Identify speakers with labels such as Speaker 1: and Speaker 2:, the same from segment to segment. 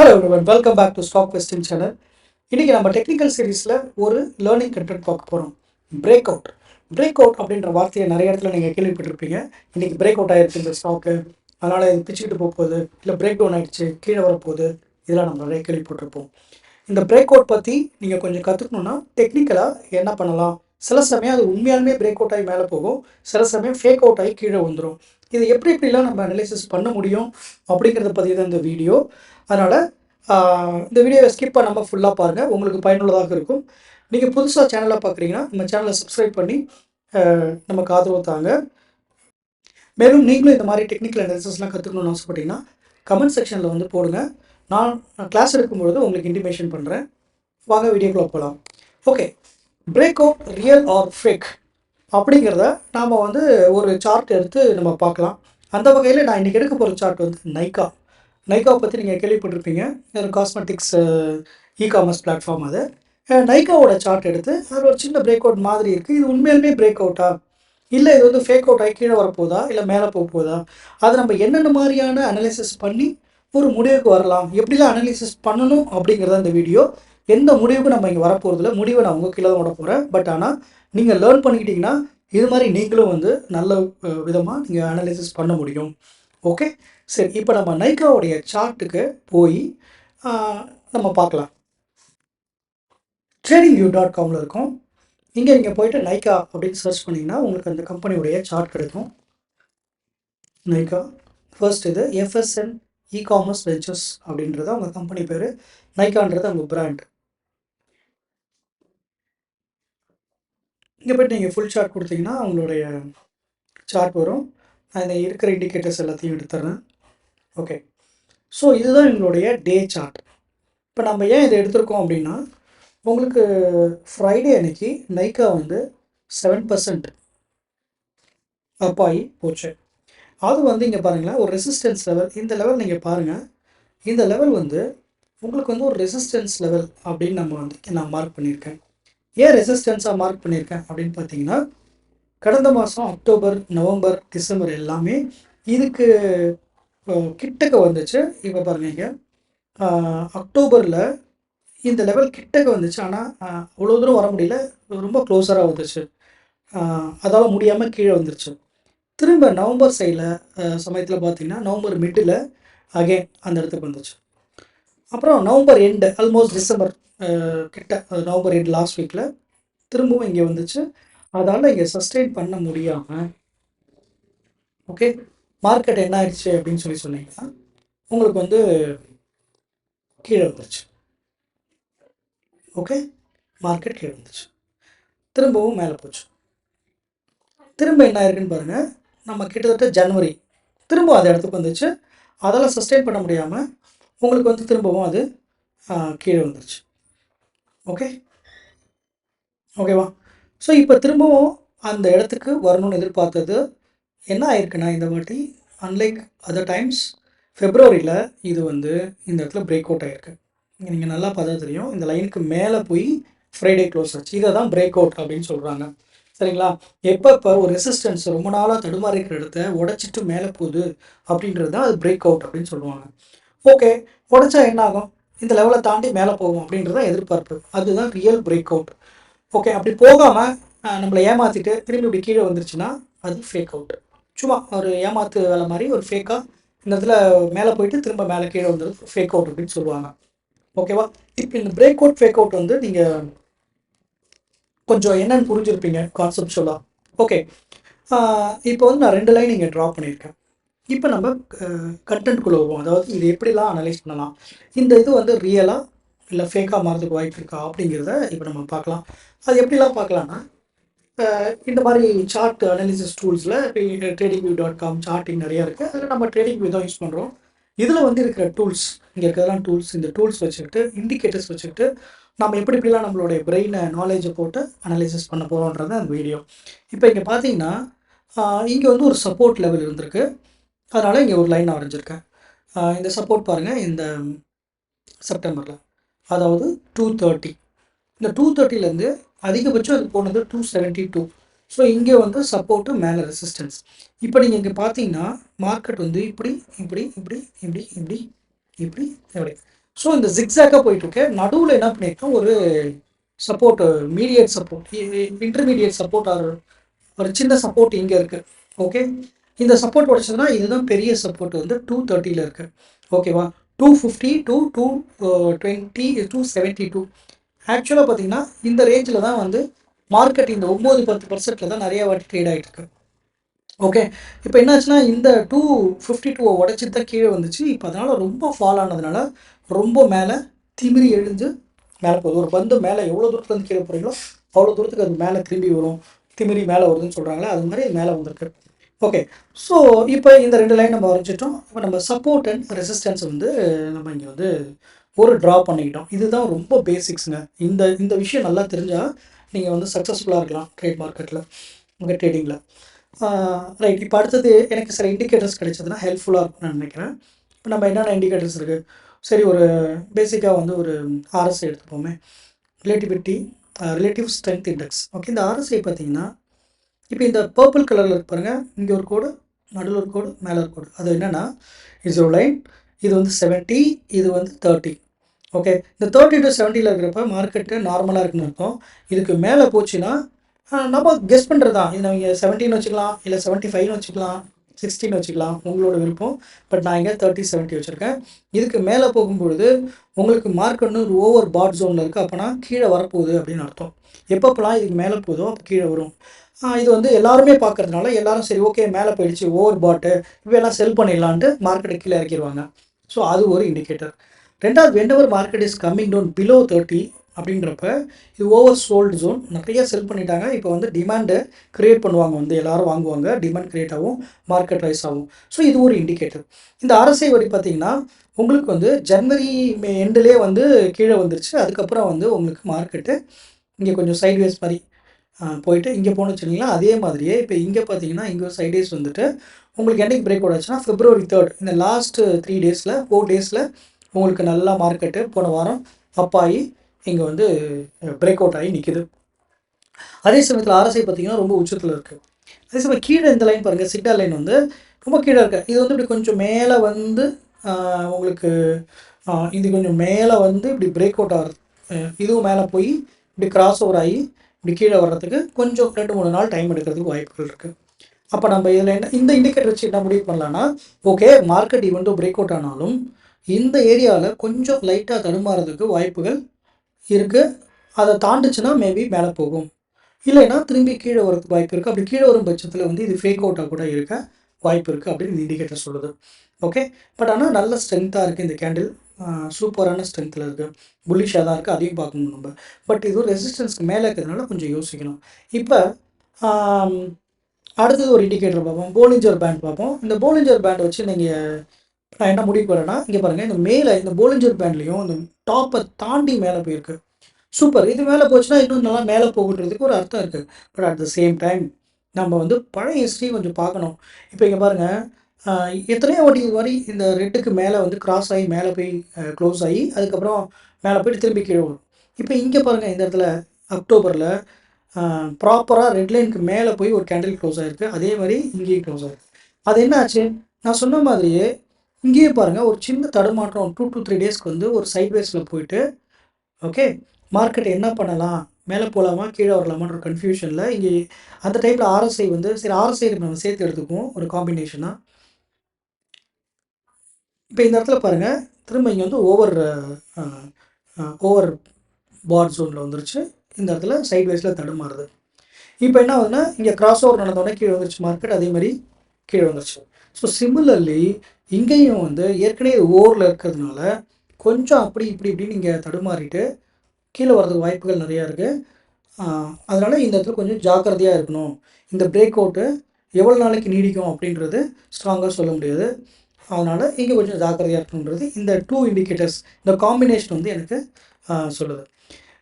Speaker 1: Hello everyone welcome back to stock question channel இன்றைக்கி நம்ம technical சீரீஸில் ஒரு லேர்னிங் கண்டென்ட் பார்க்க போகிறோம் பிரேக் அவுட் பிரேக் அவுட் அப்படின்ற வார்த்தையை நிறைய இடத்துல நீங்கள் கேள்விப்பட்டிருப்பீங்க. இன்றைக்கி பிரேக் அவுட் ஆகிருக்கு இந்த ஸ்டாக்கு அதனால் இது பிச்சுக்கிட்டு போக போகுது இல்லை பிரேக் டவுன் ஆகிடுச்சு கீழே வரப்போகுது. இதெல்லாம் நம்ம நிறைய கேள்விப்பட்டிருப்போம். இந்த பிரேக் அவுட் பற்றி நீங்கள் கொஞ்சம் கற்றுக்கணுன்னா டெக்னிக்கலாக என்ன பண்ணலாம்? சில சமயம் அது உண்மையாலுமே பிரேக் அவுட் ஆகி மேலே போகும். சில சமயம் ஃபேக் அவுட் ஆகி கீழே வந்துடும் இது எப்படி எப்படிலாம் நம்ம அனலைசிஸ் பண்ண முடியும் அப்படிங்கிறத பற்றி தான் இந்த வீடியோ அதனால் இந்த வீடியோவை ஸ்கிப் பண்ணாமல் ஃபுல்லாக பாருங்கள் உங்களுக்கு பயனுள்ளதாக இருக்கும். நீங்கள் புதுசாக சேனலை பார்க்குறீங்கன்னா நம்ம சேனலை சப்ஸ்கிரைப் பண்ணி நமக்கு ஆதரவு தாங்க. மேலும் நீங்களும் இந்த மாதிரி டெக்னிக்கல் அனாலிசிஸ்லாம் கற்றுக்கணும்னு ஆசைப்பட்டீங்கன்னா கமெண்ட் செக்ஷனில் வந்து போடுங்க. நான் கிளாஸ் எடுக்கும்பொழுது உங்களுக்கு இன்டிமேஷன் பண்ணுறேன் வாங்க வீடியோக்குள்ள போகலாம் okay break out real or fake அப்படிங்கிறத நாம் வந்து ஒரு சார்ட் எடுத்து நம்ம பார்க்கலாம். அந்த வகையில் நான் இன்றைக்கி எடுக்க போகிற சார்ட் வந்து நைக்கா நைக்காவை பற்றி நீங்கள் கேள்விப்பட்டிருப்பீங்க. ஒரு காஸ்மெட்டிக்ஸ் இ காமர்ஸ் பிளாட்ஃபார்ம் அது. நைக்காவோட சார்ட் எடுத்து அதில் ஒரு சின்ன பிரேக் அவுட் மாதிரி இருக்குது இது உண்மையிலுமே பிரேக் அவுட்டா இல்லை இது வந்து ஃபேக் அவுட் ஆகி கீழே வரப்போதா? இல்லை மேலே போக போதா அது நம்ம என்னென்ன மாதிரியான அனலிசிஸ் பண்ணி ஒரு முடிவுக்கு வரலாம்? எப்படிலாம் அனலிசிஸ் பண்ணணும் அப்படிங்கிறத இந்த வீடியோ எந்த முடிவுக்கு நம்ம இங்கே வரப்போகிறதில்ல முடிவை நான் உங்கள் கீழே தான் விட போகிறேன் பட் ஆனால் நீங்கள் லேர்ன் பண்ணிக்கிட்டிங்கன்னா இது மாதிரி நீங்களும் வந்து நல்ல விதமாக நீங்கள் அனலைசிஸ் பண்ண முடியும். ஓகே சரி இப்போ நம்ம நைக்காவுடைய சார்ட்டுக்கு போய் நம்ம பார்க்கலாம். ட்ரேடிங் வியூ டாட் காமில் இருக்கும். இங்கே நீங்கள் போயிட்டு நைக்கா அப்படின்னு சர்ச் பண்ணிங்கன்னா உங்களுக்கு அந்த கம்பெனியுடைய சார்ட் கிடைக்கும். நைக்கா ஃபர்ஸ்ட் இது எஃப்எஸ்என் இ காமர்ஸ் வெஞ்சர்ஸ் அப்படின்றது அவங்க கம்பெனி பேர். நைக்கான்றது அவங்க பிராண்ட் இங்கே போய்ட்டு நீங்கள் ஃபுல் சார்ட் கொடுத்தீங்கன்னா உங்களுடைய சார்ட் வரும். அதில் இருக்கிற இண்டிகேட்டர்ஸ் எல்லாத்தையும் எடுத்துறேன். ஓகே ஸோ இதுதான் எங்களுடைய டே சார்ட் இப்போ நம்ம ஏன் இதை எடுத்திருக்கோம் அப்படின்னா உங்களுக்கு ஃப்ரைடே அன்னைக்கு நைக்கா வந்து செவன் பர்சன்ட் அப்பாயி போச்சு. அது வந்து இங்கே பாருங்களேன் ஒரு ரெசிஸ்டன்ஸ் லெவல் இந்த லெவல் நீங்கள் பாருங்கள் இந்த லெவல் வந்து உங்களுக்கு வந்து ஒரு ரெசிஸ்டன்ஸ் லெவல் அப்படின்னு நம்ம வந்து நான் மார்க் பண்ணியிருக்கேன். ஏன் ரெசிஸ்டன்ஸாக மார்க் பண்ணியிருக்கேன் அப்படின்னு பார்த்தீங்கன்னா கடந்த மாதம் அக்டோபர் நவம்பர் டிசம்பர் எல்லாமே இதுக்கு கிட்டக்க வந்துச்சு. இப்போ பாருங்க அக்டோபரில் இந்த லெவல் கிட்டக்க வந்துச்சு. ஆனால் அவ்வளோ தூரம் வர முடியல. ரொம்ப க்ளோஸராக வந்துச்சு. அதால் முடியாமல் கீழே வந்துருச்சு. திரும்ப நவம்பர் சைடில் சமயத்தில் பார்த்தீங்கன்னா நவம்பர் மிட்டில் அகைன் அந்த இடத்துக்கு வந்துச்சு. அப்புறம் நவம்பர் எண்டு ஆல்மோஸ்ட் டிசம்பர் கிட்ட நவம்பர் எண்டு லாஸ்ட் வீக்கில் திரும்பவும் இங்கே வந்துச்சு. அதால் இங்கே சஸ்டெயின் பண்ண முடியாமல் ஓகே மார்க்கெட் என்ன ஆயிடுச்சு அப்படின்னு சொல்லி சொன்னீங்கன்னா உங்களுக்கு வந்து கீழே வந்துருச்சு. ஓகே மார்க்கெட் கீழே வந்துச்சு திரும்பவும் மேலே போச்சு. திரும்ப என்ன ஆயிருக்குன்னு பாருங்கள் நம்ம கிட்டத்தட்ட ஜனவரி திரும்ப அது இடத்துக்கு வந்துச்சு. அதெல்லாம் சஸ்டெயின் பண்ண முடியாமல் உங்களுக்கு வந்து திரும்பவும் அது கீழே வந்துருச்சு. ஓகே ஓகேவா ஸோ இப்போ திரும்பவும் அந்த இடத்துக்கு வரணும்னு எதிர்பார்த்தது என்ன ஆயிருக்குன்னா இந்த வாட்டி அன்லைக் அதர் டைம்ஸ் ஃபெப்ரவரியில் இது வந்து இந்த இடத்துல பிரேக் அவுட் ஆகிருக்கு நீங்கள் நல்லா பார்த்தா தெரியும் இந்த லைனுக்கு மேலே போய் ஃப்ரைடே க்ளோஸ் ஆச்சு. இதை தான் பிரேக் அவுட் அப்படின்னு சொல்கிறாங்க சரிங்களா? எப்போ இப்போ ஒரு ரெசிஸ்டன்ஸ் ரொம்ப நாளாக தடுமாறி இருக்கிற இடத்த உடச்சிட்டு மேலே போகுது அப்படின்றது தான் அது பிரேக் அவுட் அப்படின்னு சொல்லுவாங்க. ஓகே உடைச்சா என்ன ஆகும் இந்த லெவலை தாண்டி மேலே போகும் அப்படின்றத எதிர்பார்ப்பு. அதுதான் ரியல் பிரேக் அவுட் ஓகே அப்படி போகாமல் நம்மளை ஏமாற்றிட்டு திரும்பி இப்படி கீழே வந்துருச்சுன்னா அது ஃபேக் அவுட் சும்மா ஒரு ஏமாத்து வேலை மாதிரி ஒரு ஃபேக்காக இந்த இடத்துல மேலே போயிட்டு திரும்ப மேலே கீழே வந்துடுது ஃபேக் அவுட் அப்படின்னு சொல்லுவாங்க. ஓகேவா இப்போ இந்த பிரேக் அவுட் ஃபேக் அவுட் வந்து நீங்கள் கொஞ்சம் என்னன்னு புரிஞ்சிருப்பீங்க கான்செப்ட் சொல்லலாம் ஓகே இப்போ வந்து நான் ரெண்டு லைன் இங்கே ட்ரா பண்ணியிருக்கேன். இப்போ நம்ம கண்டென்ட்குள்ளே வருவோம். அதாவது இது எப்படிலாம் அனலைஸ் பண்ணலாம்? இந்த இது வந்து ரியலாக இல்லை ஃபேக்காக மாறதுக்கு வாய்ப்பு இருக்கா? அப்படிங்கிறத இப்போ நம்ம பார்க்கலாம். அது எப்படிலாம் பார்க்கலாம்னா இந்த மாதிரி chart analysis டூல்ஸில் trading view dot com charting நிறையா இருக்குது அதில் நம்ம ட்ரேடிங் வியூ தான் யூஸ் பண்ணுறோம் இதில் வந்து இருக்கிற டூல்ஸ் இங்கே இருக்கிறதெல்லாம் டூல்ஸ் இந்த டூல்ஸ் வச்சுக்கிட்டு இண்டிகேட்டர்ஸ் வச்சுக்கிட்டு நம்ம எப்படி எப்படிலாம் நம்மளுடைய பிரெயினை நாலேஜை போட்டு அனலைசிஸ் பண்ண போகிறோன்றது அந்த வீடியோ இப்போ இங்கே பார்த்தீங்கன்னா இங்கே வந்து ஒரு சப்போர்ட் லெவல் இருந்திருக்கு. அதனால் இங்கே ஒரு லைன் வரைஞ்சிருக்கேன் இந்த சப்போர்ட் பாருங்கள் இந்த செப்டம்பரில் அதாவது டூ தேர்ட்டி இந்த டூ தேர்ட்டிலேருந்து அதிகபட்சம் அது போனது டூ செவன்ட்டி டூ ஸோ இங்கே வந்து சப்போர்ட்டு மேலே ரெசிஸ்டன்ஸ் இப்போ நீங்கள் இங்கே பார்த்தீங்கன்னா மார்க்கெட் வந்து இப்படி இப்படி இப்படி இப்படி இப்படி இப்படி இப்படி. ஸோ இந்த ஜிக்ஸாக்காக போயிட்டுருக்கு. நடுவில் என்ன பண்ணியிருக்கோம்? ஒரு support mediate support intermediate support or ஒரு சின்ன சப்போர்ட் இங்கே இருக்குது ஓகே இந்த சப்போர்ட் உடைச்சதுன்னா இதுதான் பெரிய சப்போர்ட் வந்து டூ தேர்ட்டியில் இருக்குது ஓகேவா two fifty two two twenty two seventy two ஆக்சுவலாக பார்த்தீங்கன்னா இந்த ரேஞ்சில் தான் வந்து மார்க்கெட் இந்த ஒம்பது பத்து பர்சன்ட்டில் தான் நிறைய வாட்டி ட்ரேட் ஆகிட்டு இருக்கு. ஓகே இப்போ என்னாச்சுன்னா இந்த டூ ஃபிஃப்டி டூவை உடச்சி தான் கீழே வந்துச்சு. இப்போ அதனால் ரொம்ப ஃபால் ஆனதுனால ரொம்ப மேலே திமிரி எழுந்து மேலே போகுது. ஒரு பந்து மேலே எவ்வளோ தூரத்துலேருந்து கீழே போகிறீங்களோ அவ்வளோ தூரத்துக்கு அது மேலே திரும்பி வரும். திமிரி மேலே வருதுன்னு சொல்கிறாங்களே அது மாதிரி மேலே வந்திருக்கு. ஓகே ஸோ இப்போ இந்த ரெண்டு லைன் நம்ம வரைஞ்சிட்டோம். இப்போ நம்ம சப்போர்ட் அண்ட் ரெசிஸ்டன்ஸ் வந்து நம்ம இங்கே வந்து ஒரு ட்ரா பண்ணிக்கிட்டோம். இதுதான் ரொம்ப பேசிக்ஸுங்க இந்த இந்த விஷயம் நல்லா தெரிஞ்சால் நீங்கள் வந்து சக்ஸஸ்ஃபுல்லாக இருக்கலாம் ட்ரேட் மார்க்கெட்டில் உங்கள் ட்ரேடிங்கில் ரைட் இப்போ அடுத்தது எனக்கு சில இண்டிகேட்டர்ஸ் கிடைச்சதுன்னா ஹெல்ப்ஃபுல்லாக இருக்கும்னு நான் நினைக்கிறேன். இப்போ நம்ம என்னென்ன இண்டிகேட்டர்ஸ் இருக்குது சரி ஒரு பேசிக்காக வந்து ஒரு RSI எடுத்துப்போமே. Relativity relative strength index okay இந்த ஆர்எஸ்ஐ பார்த்தீங்கன்னா இப்போ இந்த பர்பிள் கலரில் பாருங்கள் இங்கே ஒரு கோடு நடுவில் ஒரு கோடு மேலே ஒரு கோடு. அது என்னென்னா இட்ஸ் ஒரு லைன் இது வந்து செவன்ட்டி இது வந்து தேர்ட்டி ஓகே இந்த தேர்ட்டி டு செவன்ட்டியில் இருக்கிறப்ப மார்க்கெட்டு நார்மலாக இருக்குன்னு அர்த்தம். இதுக்கு மேலே போச்சுன்னா நம்ம கெஸ் பண்ணுறது தான் இது நீங்கள் செவன்டீன் வச்சுக்கலாம் இல்லை செவன்ட்டி ஃபைவ்னு வச்சுக்கலாம் சிக்ஸ்டீன் வச்சுக்கலாம் உங்களோட விருப்பம். பட் நான் இங்கே தேர்ட்டி செவன்ட்டி வச்சுருக்கேன். இதுக்கு மேலே போகும்பொழுது உங்களுக்கு மார்க் ஒன்று ஒரு ஓவர் பாட் ஜோனில் இருக்குது அப்போனா கீழே வரப்போகுது அப்படின்னு அர்த்தம். எப்பப்போலாம் இதுக்கு மேலே போதோ அப்போ கீழே வரும். இது வந்து எல்லாருமே பார்க்கறதுனால எல்லாரும் சரி ஓகே மேலே போயிடுச்சு ஓவர் பாட்டு இவையெல்லாம் செல் பண்ணிடலான்ட்டு மார்க்கெட்டை கீழே இறக்கிடுவாங்க ஸோ அது ஒரு இண்டிகேட்டர் ரெண்டாவது whenever market is coming down below thirty அப்படின்றப்ப இது ஓவர் சோல்டு ஜோன் நிறைய செல் பண்ணிட்டாங்க. இப்போ வந்து டிமாண்டை கிரியேட் பண்ணுவாங்க வந்து எல்லாரும் வாங்குவாங்க. டிமாண்ட் கிரியேட் ஆகும் மார்க்கெட் ரைஸ் ஆகும். ஸோ இது ஒரு இண்டிகேட்டர் இந்த அரசை வரி பார்த்தீங்கன்னா உங்களுக்கு வந்து ஜனவரி மே எண்டுலேயே வந்து கீழே வந்துருச்சு. அதுக்கப்புறம் வந்து உங்களுக்கு மார்க்கெட்டு இங்கே கொஞ்சம் சைட்வேஸ் மாதிரி போயிட்டு இங்கே போகணும்னு வச்சுருங்களா அதே மாதிரியே இப்போ இங்கே பார்த்தீங்கன்னா இங்கே ஒரு சைடேஸ் வந்துட்டு உங்களுக்கு என்னைக்கு பிரேக் அவுட் ஆச்சுன்னா ஃபிப்ரவரி தேர்ட் இந்த லாஸ்ட்டு த்ரீ டேஸில் ஃபோர் டேஸில் உங்களுக்கு நல்லா மார்க்கெட்டு போன வாரம் அப்பாயி இங்கே வந்து பிரேக் அவுட் ஆகி நிற்கிது அதே சமயத்தில் ஆர்எஸ்ஐ பார்த்தீங்கன்னா ரொம்ப உச்சத்தில் இருக்குது அதே சமயம் கீழே இந்த லைன் பாருங்கள் சிக்னல் லைன் வந்து ரொம்ப கீழே இருக்குது இது வந்து இப்படி கொஞ்சம் மேலே வந்து உங்களுக்கு இது கொஞ்சம் மேலே வந்து இப்படி பிரேக் அவுட் ஆகுது இதுவும் மேலே போய் இப்படி கிராஸ் ஓவர் ஆகி இப்படி கீழே வர்றதுக்கு கொஞ்சம் ரெண்டு மூணு நாள் டைம் எடுக்கிறதுக்கு வாய்ப்புகள் இருக்குது அப்போ நம்ம இதில் என்ன இந்த இண்டிகேட்டர் வச்சு என்ன முடிவு பண்ணலான்னா ஓகே மார்க்கெட் ஈவெண்ட்டும் பிரேக் அவுட் ஆனாலும் இந்த ஏரியாவில் கொஞ்சம் லைட்டாக தடுமாறதுக்கு வாய்ப்புகள் இருக்குது அதை தாண்டுச்சுன்னா மேபி மேலே போகும். இல்லைன்னா திரும்பி கீழே வரதுக்கு வாய்ப்பு இருக்குது அப்படி கீழே வரும் பட்சத்தில் வந்து இது ஃபேக் அவுட்டாக கூட இருக்க வாய்ப்பு இருக்குது அப்படின்னு இந்த இண்டிகேட்டர் சொல்லுது. ஓகே பட் ஆனால் நல்ல ஸ்ட்ரென்த்தாக இருக்குது இந்த கேண்டில் சூப்பரான ஸ்ட்ரென்த்தில் இருக்குது புல்லிஷாக தான் இருக்குது அதையும் பார்க்கணும் நம்ம. பட் இது ரெசிஸ்டன்ஸ்க்கு மேலே இருக்கிறதுனால கொஞ்சம் யோசிக்கணும். இப்போ அடுத்தது ஒரு இண்டிகேட்டர் பார்ப்போம். போலிஞ்சர் பேண்ட் பார்ப்போம். இந்த போலிஞ்சர் பேண்ட் வச்சு நீங்கள் நான் என்ன முடிவு போகிறேன்னா இங்கே பாருங்கள் இந்த மேலே இந்த போலிஞ்சர் பேண்ட்லேயும் இந்த டாப்பை தாண்டி மேலே போயிருக்கு. சூப்பர் இது மேலே போச்சுன்னா இன்னும் நல்லா மேலே போகுன்றதுக்கு ஒரு அர்த்தம் இருக்குது but at the same time நம்ம வந்து பழைய ஹிஸ்ட்ரி கொஞ்சம் பார்க்கணும். இப்போ இங்கே பாருங்கள் எத்தனையோ வாட்டி இது மாதிரி இந்த ரெட்டுக்கு மேலே வந்து கிராஸ் ஆகி மேலே போய் க்ளோஸ் ஆகி அதுக்கப்புறம் மேலே போயிட்டு திரும்பி கீழே வரும் இப்போ இங்கே பாருங்கள் இந்த இடத்துல அக்டோபரில் ப்ராப்பராக ரெட் லைனுக்கு மேலே போய் ஒரு கேண்டில் க்ளோஸ் ஆகிருக்கு அதே மாதிரி இங்கேயும் க்ளோஸ் ஆகிருக்கு அது என்ன ஆச்சு? நான் சொன்ன மாதிரியே இங்கேயும் பாருங்கள் ஒரு சின்ன தடுமாற்றம் டூ டு த்ரீ டேஸ்க்கு வந்து ஒரு சைட்வேஸில் போயிட்டு ஓகே மார்க்கெட் என்ன பண்ணலாம்? மேலே போகலாமா கீழே வரலாமான்ற ஒரு கன்ஃபியூஷனில் இங்கே அந்த டைமில் ஆர்எஸ்ஐ வந்து சரி ஆர்எஸ்ஐ நம்ம சேர்த்து எடுத்துக்குவோம் ஒரு காம்பினேஷனாக இப்போ இந்த இடத்துல பாருங்கள் திரும்ப இங்கே வந்து ஓவர் ஓவர் பார் ஜோனில் வந்துருச்சு. இந்த இடத்துல சைட் வைஸில் தடுமாறுது. இப்போ என்ன ஆகுதுன்னா இங்கே கிராஸ் ஓவர் நடந்தோடனே கீழே வந்துருச்சு மார்க்கெட் அதே மாதிரி கீழே வந்துருச்சு. ஸோ சிமிலர்லி இங்கேயும் வந்து ஏற்கனவே ஓவரில் இருக்கிறதுனால கொஞ்சம் அப்படி இப்படி இப்படின்னு நீங்கள் தடுமாறிட்டு கீழே வர்றதுக்கு வாய்ப்புகள் நிறையா இருக்குது அதனால் இந்த இடத்துல கொஞ்சம் ஜாக்கிரதையாக இருக்கணும். இந்த பிரேக் அவுட்டு எவ்வளோ நாளைக்கு நீடிக்கும் அப்படின்றது ஸ்ட்ராங்காக சொல்ல முடியாது. அதனால் இங்கே கொஞ்சம் ஜாக்கிரதையாக இருக்கணுன்றது இந்த டூ இண்டிகேட்டர்ஸ் இந்த காம்பினேஷன் வந்து எனக்கு சொல்லுது.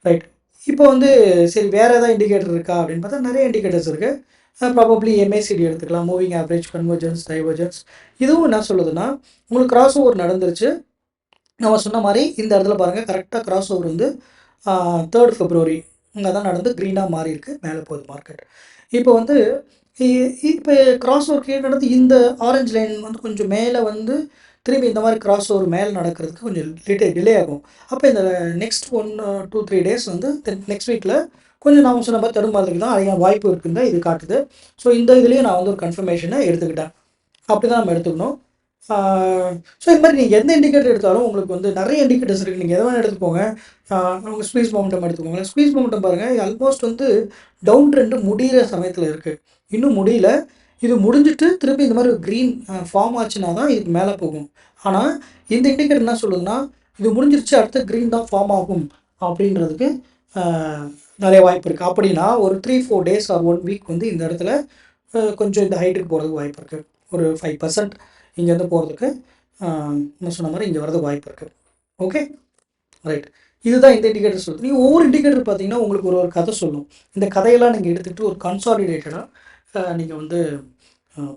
Speaker 1: ரைட் இப்போ வந்து சரி வேறு ஏதாவது இண்டிகேட்டர் இருக்கா அப்படின்னு பார்த்தா நிறைய இண்டிகேட்டர்ஸ் இருக்குது ப்ராபப்ளி எம்ஏசிடி எடுத்துக்கலாம் மூவிங் ஆவரேஜ் கன்வர்ஜன்ஸ் டைவர்ஜன்ஸ் இதுவும் என்ன சொல்லுதுன்னா உங்களுக்கு கிராஸ் ஓவர் நடந்துருச்சு. நம்ம சொன்ன மாதிரி இந்த இடத்துல பாருங்கள் கரெக்டாக கிராஸ் ஓவர் வந்து தேர்ட் ஃபெப்ரவரி இங்கே தான் நடந்து க்ரீனாக மாறி இருக்குது மேலே போகுது மார்க்கெட் இப்போ வந்து இப்போ கிராஸ் ஓவர் கீழே நடந்து இந்த ஆரஞ்சு லைன் வந்து கொஞ்சம் மேலே வந்து திரும்பி இந்த மாதிரி கிராஸ் ஓவர் மேலே நடக்கிறதுக்கு கொஞ்சம் லேட்டே டிலே ஆகும். அப்போ இந்த next one two three days வந்து நெக்ஸ்ட் வீக்கில் கொஞ்சம் நான் சொன்ன மாதிரி தடுமாறதுக்கு தான் அதிக வாய்ப்பு இருக்குன்னு தான் இது காட்டுது. ஸோ இந்த இதுலேயும் நான் வந்து ஒரு கன்ஃபர்மேஷனை எடுத்துக்கிட்டேன். அப்படி தான் நம்ம எடுத்துக்கணும். ஸோ இது மாதிரி நீங்கள் எந்த இண்டிகேட்டர் எடுத்தாலும் உங்களுக்கு வந்து நிறைய இண்டிகேட்டர்ஸ் இருக்குது நீங்கள் எதை வேணால் எடுத்துக்கோங்க. அவங்க ஸ்பீஸ் மவுண்டம் எடுத்துக்கோங்க. ஸ்பீஸ் மொமெண்டம் பாருங்கள் ஆல்மோஸ்ட் வந்து டவுன் ட்ரெண்டு முடிகிற சமயத்தில் இருக்குது இன்னும் முடியல. இது முடிஞ்சிட்டு திருப்பி இந்த மாதிரி க்ரீன் ஃபார்ம் ஆச்சுன்னா தான் இதுக்கு மேலே போகும். ஆனால் இந்த இண்டிகேட்டர் என்ன சொல்லுதுன்னா இது முடிஞ்சிருச்சு அடுத்து க்ரீன் தான் ஃபார்ம் ஆகும் அப்படின்றதுக்கு நிறைய வாய்ப்பு இருக்குது அப்படின்னா ஒரு three four days or one week வந்து இந்த இடத்துல கொஞ்சம் இந்த ஹைட்டுக்கு போகிறதுக்கு வாய்ப்பு இருக்குது ஒரு ஃபைவ் பர்சன்ட் இங்கேருந்து போகிறதுக்கு நான் சொன்ன மாதிரி இங்கே வரதுக்கு வாய்ப்பு இருக்குது ஓகே ரைட் இதுதான் இந்த இண்டிகேட்டர் சொல்லுது நீங்கள் ஒவ்வொரு இண்டிகேட்டர் பார்த்தீங்கன்னா உங்களுக்கு ஒரு ஒரு கதை சொல்லும். இந்த கதையெல்லாம் நீங்கள் எடுத்துகிட்டு ஒரு கன்சாலிடேட்டடாக நீங்கள் வந்து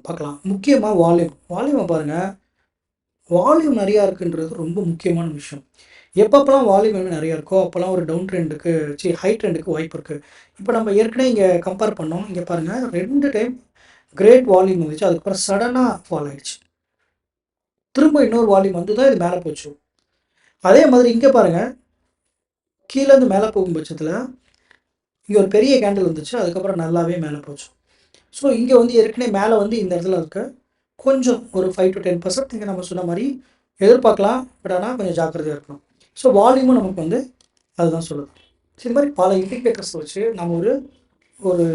Speaker 1: பார்க்கலாம். முக்கியமாக வால்யூம். வால்யூமை பாருங்கள் வால்யூம் நிறையா இருக்குன்றது ரொம்ப முக்கியமான விஷயம். எப்பப்பெல்லாம் வால்யூம் நிறையா இருக்கோ அப்போல்லாம் ஒரு டவுன் ட்ரெண்டுக்கு சி ஹை ட்ரெண்டுக்கு வாய்ப்பு இருக்குது இப்போ நம்ம ஏற்கனவே இங்கே கம்பேர் பண்ணோம். இங்கே பாருங்கள் ரெண்டு டைம் கிரேட் வால்யூம் வந்துச்சு. அதுக்கப்புறம் சடனாக ஃபால் ஆகிடுச்சு திரும்ப இன்னொரு வால்யூம் வந்து தான் இது மேலே போச்சு. அதே மாதிரி இங்கே பாருங்கள் கீழேருந்து மேலே போகும் பட்சத்தில் இங்கே ஒரு பெரிய கேண்டில் வந்துச்சு. அதுக்கப்புறம் நல்லாவே மேலே போச்சு. ஸோ இங்கே வந்து ஏற்கனவே மேலே வந்து இந்த இடத்துல இருக்க. கொஞ்சம் ஒரு ஃபைவ் டு டென் பர்சன்ட் இங்கே நம்ம சொன்ன மாதிரி எதிர்பார்க்கலாம். பட் ஆனால் கொஞ்சம் ஜாக்கிரதையாக இருக்கணும். ஸோ வால்யூமும் நமக்கு வந்து அதுதான் சொல்லுது. ஸோ இந்த மாதிரி பல இண்டிகேட்டர்ஸ் வச்சு நம்ம ஒரு ஒரு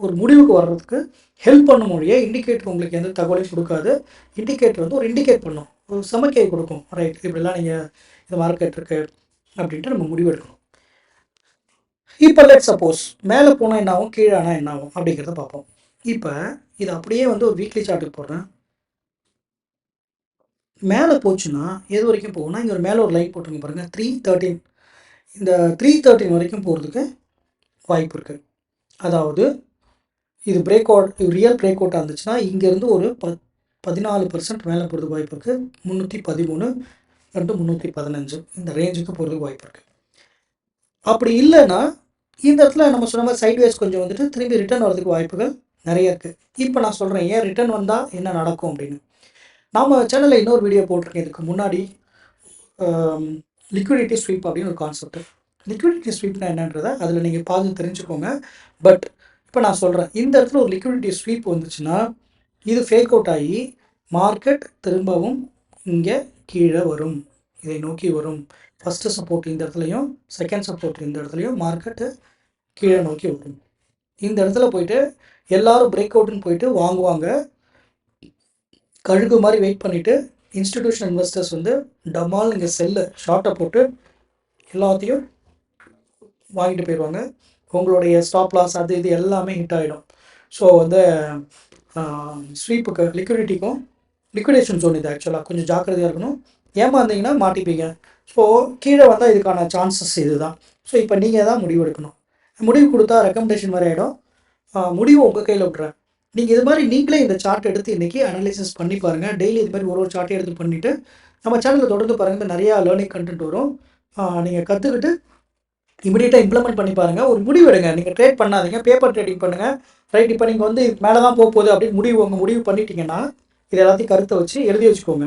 Speaker 1: ஒரு முடிவுக்கு வர்றதுக்கு ஹெல்ப் பண்ண மொழியே இண்டிகேட்டர் உங்களுக்கு எந்த தகவலையும் கொடுக்காது. இண்டிகேட்டர் வந்து ஒரு இண்டிகேட் பண்ணும். ஒரு சமக்கையை கொடுக்கும். ரைட் இப்படிலாம் நீங்கள் இந்த மார்க்கெட் இருக்கு அப்படின்ட்டு நம்ம முடிவு எடுக்கணும். இப்போ லெட் சப்போஸ் மேலே போனால் என்ன ஆகும் கீழே ஆனால் என்ன ஆகும் அப்படிங்கிறத பார்ப்போம். இப்போ இது அப்படியே வந்து ஒரு வீக்லி சார்ட்டுக்கு போடுறேன். மேலே போச்சுன்னா எது வரைக்கும் போகும்னா இங்கே ஒரு மேலே ஒரு லைன் போட்டுருங்க பாருங்கள் த்ரீ தேர்ட்டின் இந்த த்ரீ தேர்ட்டின் வரைக்கும் போகிறதுக்கு வாய்ப்பு இருக்குது அதாவது இது பிரேக் அவுட் இது ரியல் பிரேக் அவுட் இருந்துச்சுன்னா இங்கேருந்து ஒரு ப பதினாலு பர்சன்ட் மேலே போகிறதுக்கு வாய்ப்பு இருக்குது முந்நூற்றி பதிமூணு ரெண்டு முந்நூற்றி பதினஞ்சு. இந்த ரேஞ்சுக்கு போகிறதுக்கு வாய்ப்பு இருக்குது அப்படி இல்லைன்னா இந்த இடத்துல நம்ம சொன்ன மாதிரி சைட்வேஸ் கொஞ்சம் வந்துட்டு திரும்பி ரிட்டர்ன் வரதுக்கு வாய்ப்புகள் நிறைய இருக்குது இப்போ நான் சொல்கிறேன் ஏன் ரிட்டர்ன் வந்தால் என்ன நடக்கும் அப்படின்னு? நாம் சேனலில் இன்னொரு வீடியோ போட்டிருக்கேன். இதுக்கு முன்னாடி லிக்விடிட்டி ஸ்வீப் அப்படின்னு ஒரு கான்செப்ட் லிக்விடிட்டி ஸ்வீப்னா என்னன்றதை அதில் நீங்கள் பார்த்து தெரிஞ்சுக்கோங்க. பட் இப்போ நான் சொல்கிறேன் இந்த இடத்துல ஒரு லிக்விடிட்டி ஸ்வீப் வந்துச்சுன்னா இது ஃபேக் அவுட் ஆகி மார்க்கெட் திரும்பவும் இங்கே கீழே வரும். இதை நோக்கி வரும். ஃபஸ்ட்டு சப்போர்ட் இந்த இடத்துலையும் செகண்ட் சப்போர்ட் இந்த இடத்துலையும் மார்க்கெட்டு கீழே நோக்கி வரும். இந்த இடத்துல போயிட்டு எல்லாரும் பிரேக் அவுட்னு போயிட்டு வாங்குவாங்க. கழுகு மாதிரி வெயிட் பண்ணிவிட்டு இன்ஸ்டிடியூஷன் இன்வெஸ்டர்ஸ் வந்து டமால் இங்கே செல்லு ஷார்ட்டை போட்டு எல்லாத்தையும் வாங்கிட்டு போயிடுவாங்க உங்களுடைய ஸ்டாப் லாஸ் அது இது எல்லாமே ஹிட் ஆகிடும் ஸோ வந்து ஸ்வீப்புக்கு லிக்விடிட்டிக்கும் லிக்விடேஷன் ஜோன் இது ஆக்சுவலாக கொஞ்சம் ஜாக்கிரதையாக இருக்கணும். ஏமாந்தீங்கன்னா மாட்டிப்பீங்க. ஸோ கீழே வந்தால் இதுக்கான சான்சஸ் இதுதான். ஸோ இப்போ நீங்கள் தான் முடிவு எடுக்கணும் முடிவு கொடுத்தா ரெக்கமெண்டேஷன் வர இடம் முடிவு உங்கள் கையில் விட்றேன் நீங்கள் இது மாதிரி நீங்களே இந்த சார்ட் எடுத்து இன்றைக்கி அனலைசிஸ் பண்ணி பாருங்கள் டெய்லி இது மாதிரி ஒரு ஒரு சார்ட்டை எடுத்து பண்ணிவிட்டு நம்ம சேனலில் தொடர்ந்து பாருங்கள் நிறையா லேர்னிங் கண்டென்ட் வரும். நீங்கள் கற்றுக்கிட்டு இமீடியட்டாக இம்ப்ளிமெண்ட் பண்ணி பாருங்கள் ஒரு முடிவு எடுங்க. நீங்கள் ட்ரேட் பண்ணாதீங்க. பேப்பர் ட்ரேடிங் பண்ணுங்கள் ரைட் இப்போ நீங்கள் வந்து மேலே தான் போக போகுது அப்படின்னு முடிவு உங்கள் முடிவு பண்ணிட்டீங்கன்னா இது எல்லாத்தையும் கருத்தை வச்சு எழுதி வச்சுக்கோங்க.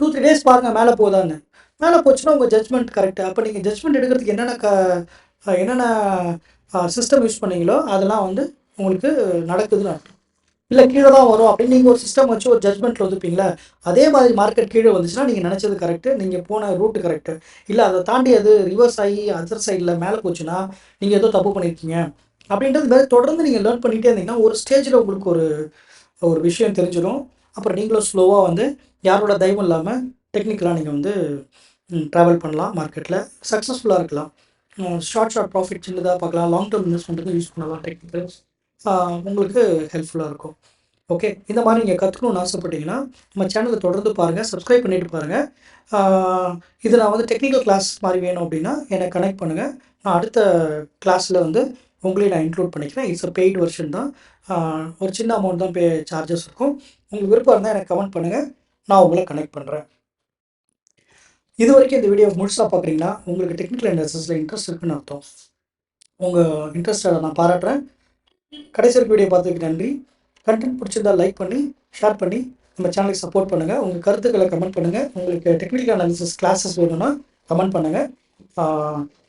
Speaker 1: டூ த்ரீ டேஸ் பாருங்கள் மேலே போதான்னு. மேலே போச்சுன்னா உங்கள் ஜட்மெண்ட் கரெக்டாக அப்போ நீங்கள் ஜட்மெண்ட் எடுக்கிறதுக்கு என்னென்ன க என்னென்ன சிஸ்டம் யூஸ் பண்ணீங்களோ அதெல்லாம் வந்து உங்களுக்கு நடக்குதுன்னு அர்த்தம். இல்லை கீழே தான் வரும் அப்படின்னு நீங்கள் ஒரு சிஸ்டம் வச்சு ஒரு ஜட்மெண்ட்டில் வந்துப்பீங்களா அதே மாதிரி மார்க்கெட் கீழே வந்துச்சுன்னா நீங்கள் நினச்சது கரெக்டு நீங்கள் போன ரூட்டு கரெக்டு இல்லை அதை தாண்டி அது ரிவர்ஸ் ஆகி அதர் சைடில் மேலே போச்சுன்னா நீங்கள் ஏதோ தப்பு பண்ணியிருக்கீங்க அப்படின்றது மாதிரி தொடர்ந்து நீங்கள் லேர்ன் பண்ணிகிட்டே இருந்தீங்கன்னா ஒரு ஸ்டேஜில் உங்களுக்கு ஒரு ஒரு விஷயம் தெரிஞ்சிடும். அப்புறம் நீங்களும் ஸ்லோவாக வந்து யாரோட தயவும் இல்லாமல் டெக்னிக்கலாக நீங்கள் வந்து ட்ராவல் பண்ணலாம் மார்க்கெட்டில் சக்ஸஸ்ஃபுல்லாக இருக்கலாம். ஷார்ட் ஷார்ட் ப்ராஃபிட் சின்னதாக பார்க்கலாம். லாங் டேர்ம் இன்வெஸ்ட்மெண்ட்டுக்கு யூஸ் பண்ணலாம். டெக்னிக்கல்ஸ் உங்களுக்கு ஹெல்ப்ஃபுல்லாக இருக்கும். ஓகே இந்த மாதிரி நீங்கள் கற்றுக்கணும்னு ஆசைப்பட்டீங்கன்னா நம்ம சேனலை தொடர்ந்து பாருங்கள் சப்ஸ்கிரைப் பண்ணிவிட்டு பாருங்கள் இது நான் வந்து டெக்னிக்கல் கிளாஸ் மாதிரி வேணும் அப்படின்னா என்னை கனெக்ட் பண்ணுங்கள் நான் அடுத்த கிளாஸில் வந்து உங்களையும் நான் இன்க்ளூட் பண்ணிக்கிறேன். இட்ஸ் அ பெய்டு வெர்ஷன் தான். ஒரு சின்ன அமௌண்ட் தான் பே சார்ஜஸ் இருக்கும். உங்களுக்கு விருப்பம் இருந்தால் எனக்கு கமெண்ட் பண்ணுங்கள் நான் உங்களை கனெக்ட் பண்ணுறேன் இது வரைக்கும் இந்த வீடியோ முழுசாக பார்க்குறீங்கன்னா உங்களுக்கு டெக்னிக்கல் அனாலிசிஸில் இன்ட்ரெஸ்ட் இருக்குன்னு அர்த்தம். உங்கள் இன்ட்ரெஸ்ட்டை நான் பாராட்டுறேன். கடைசி வீடியோ பார்த்ததுக்கு நன்றி. கண்டென்ட் பிடிச்சிருந்தா லைக் பண்ணி ஷேர் பண்ணி நம்ம சேனலுக்கு சப்போர்ட் பண்ணுங்கள் உங்கள் கருத்துக்களை கமெண்ட் பண்ணுங்கள் உங்களுக்கு டெக்னிக்கல் அனாலிசிஸ் கிளாஸஸ் வேணும்னா கமெண்ட் பண்ணுங்கள்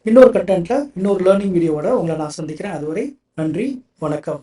Speaker 1: இன்னொரு கண்டென்ட்டில் இன்னொரு லேர்னிங் வீடியோவோட உங்களை நான் சந்திக்கிறேன். அதுவரை நன்றி வணக்கம்.